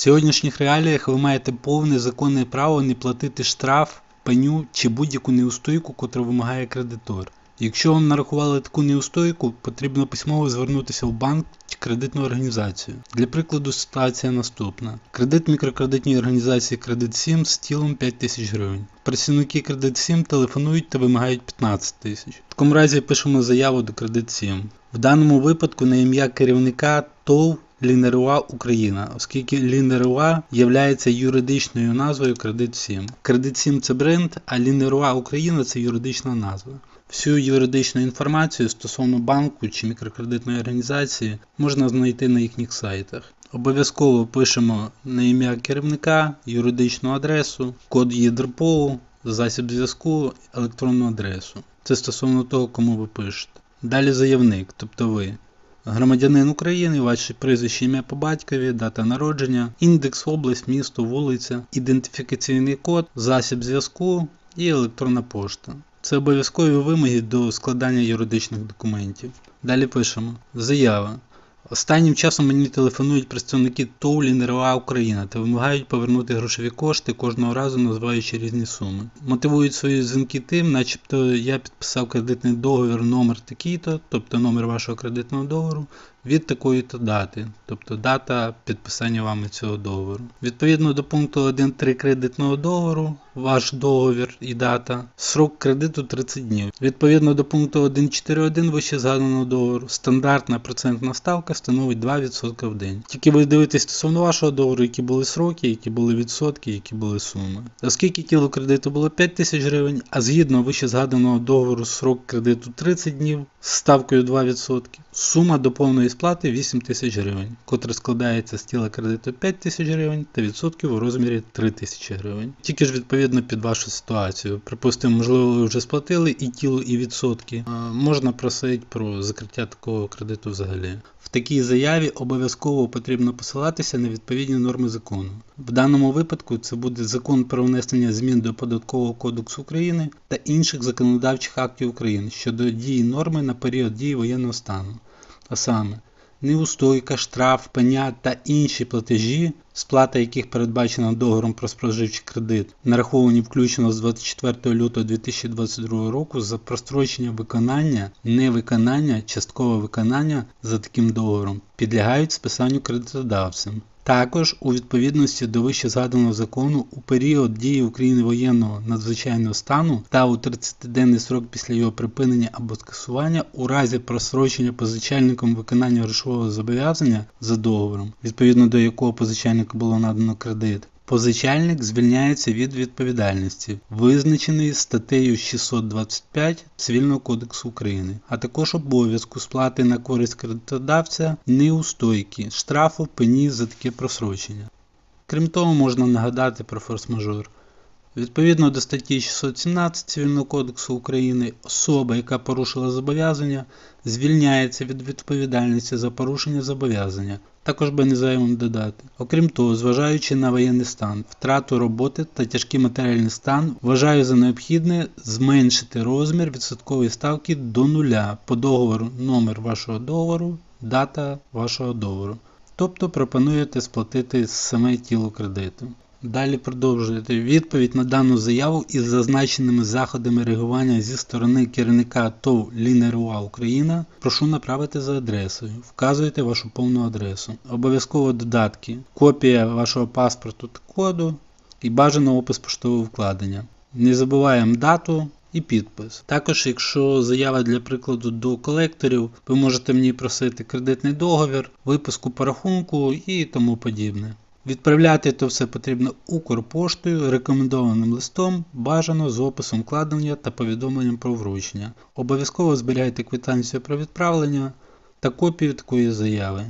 Сьогоднішніх реаліях ви маєте повне законне право не платити штраф, пеню чи будь-яку неустойку, котру вимагає кредитор. Якщо вам нарахували таку неустойку, потрібно письмово звернутися в банк чи кредитну організацію. Для прикладу ситуація наступна: кредит мікрокредитній організації Кредит 7 з тілом 5 тисяч гривень. Працівники Кредит 7 телефонують та вимагають 15 тисяч. В такому разі пишемо заяву до Кредит 7. В даному випадку на ім'я керівника ТОВ Лінеруа Україна, оскільки Лінеруа є юридичною назвою Кредит 7. Кредит 7 це бренд, а Лінеруа Україна це юридична назва. Всю юридичну інформацію стосовно банку чи мікрокредитної організації можна знайти на їхніх сайтах. Обов'язково пишемо на ім'я керівника, юридичну адресу, код ЄДРПОУ, засіб зв'язку, електронну адресу. Це стосовно того, кому ви пишете. Далі заявник, тобто ви. Громадянин України, ваші прізвище ім'я по батькові, дата народження, індекс, область, місто, вулиця, ідентифікаційний код, засіб зв'язку і електронна пошта. Це обов'язкові вимоги до складання юридичних документів. Далі пишемо. Заява. Останнім часом мені телефонують представники ТОВ «Лінерова Україна та вимагають повернути грошові кошти кожного разу називаючи різні суми. Мотивують свої дзвінки тим, начебто я підписав кредитний договір номер такий-то, тобто номер вашого кредитного договору, від такої-то дати, тобто дата підписання вами цього договору. Відповідно до пункту 1.3 кредитного договору, ваш договір і дата, срок кредиту 30 днів. Відповідно до пункту 1.4.1 вище згаданого договору, стандартна процентна ставка становить 2% в день. Тільки ви дивитесь стосовно вашого договору, які були сроки, які були відсотки, які були суми. Оскільки тіло кредиту було 5 тисяч гривень, а згідно вище згаданого договору срок кредиту 30 днів з ставкою 2%, сума до повної сплати 8 тисяч гривень, котра складається з тіла кредиту 5 тисяч гривень та відсотків у розмірі 3 тисячі гривень. Тільки ж відповідно під вашу ситуацію. Припустимо, можливо, ви вже сплатили і тіло, і відсотки. Можна просити про закриття такого кредиту взагалі. В такій заяві обов'язково потрібно посилатися на відповідні норми закону. В даному випадку це буде закон про внесення змін до Податкового кодексу України та інших законодавчих актів України щодо дії норми на період дії воєнного стану а саме неустойка, штраф, пеня та інші платежі, сплата яких передбачена договором про споживчий кредит, нараховані включно з 24 лютого 2022 року за прострочення виконання, невиконання, часткове виконання за таким договором, підлягають списанню кредитодавцем. Також у відповідності до вище згаданого закону у період дії України воєнного надзвичайного стану та у 30-денний срок після його припинення або скасування у разі просрочення позичальником виконання грошового зобов'язання за договором, відповідно до якого позичальнику було надано кредит, Позичальник звільняється від відповідальності, визначеної статтею 625 Цивільного кодексу України, а також обов'язку сплати на користь кредитодавця неустойки, штрафу, пені за таке просрочення. Крім того, можна нагадати про форс-мажор. Відповідно до статті 617 Цивільного кодексу України, особа, яка порушила зобов'язання, звільняється від відповідальності за порушення зобов'язання. Також би не зайвим додати. Окрім того, зважаючи на воєнний стан, втрату роботи та тяжкий матеріальний стан, вважаю за необхідне зменшити розмір відсоткової ставки до нуля по договору номер вашого договору, дата вашого договору. Тобто пропонуєте сплатити саме тіло кредиту. Далі продовжуєте відповідь на дану заяву із зазначеними заходами реагування зі сторони керівника ТОВ Лінеруа Україна. Прошу направити за адресою. Вказуєте вашу повну адресу. Обов'язково додатки, копія вашого паспорту та коду і бажано опис поштового вкладення. Не забуваємо дату. І підпис. Також, якщо заява для прикладу до колекторів, ви можете мені просити кредитний договір, виписку по рахунку і тому подібне. Відправляти то все потрібно Укрпоштою, рекомендованим листом, бажано з описом вкладення та повідомленням про вручення. Обов'язково зберігайте квитанцію про відправлення та копію такої заяви.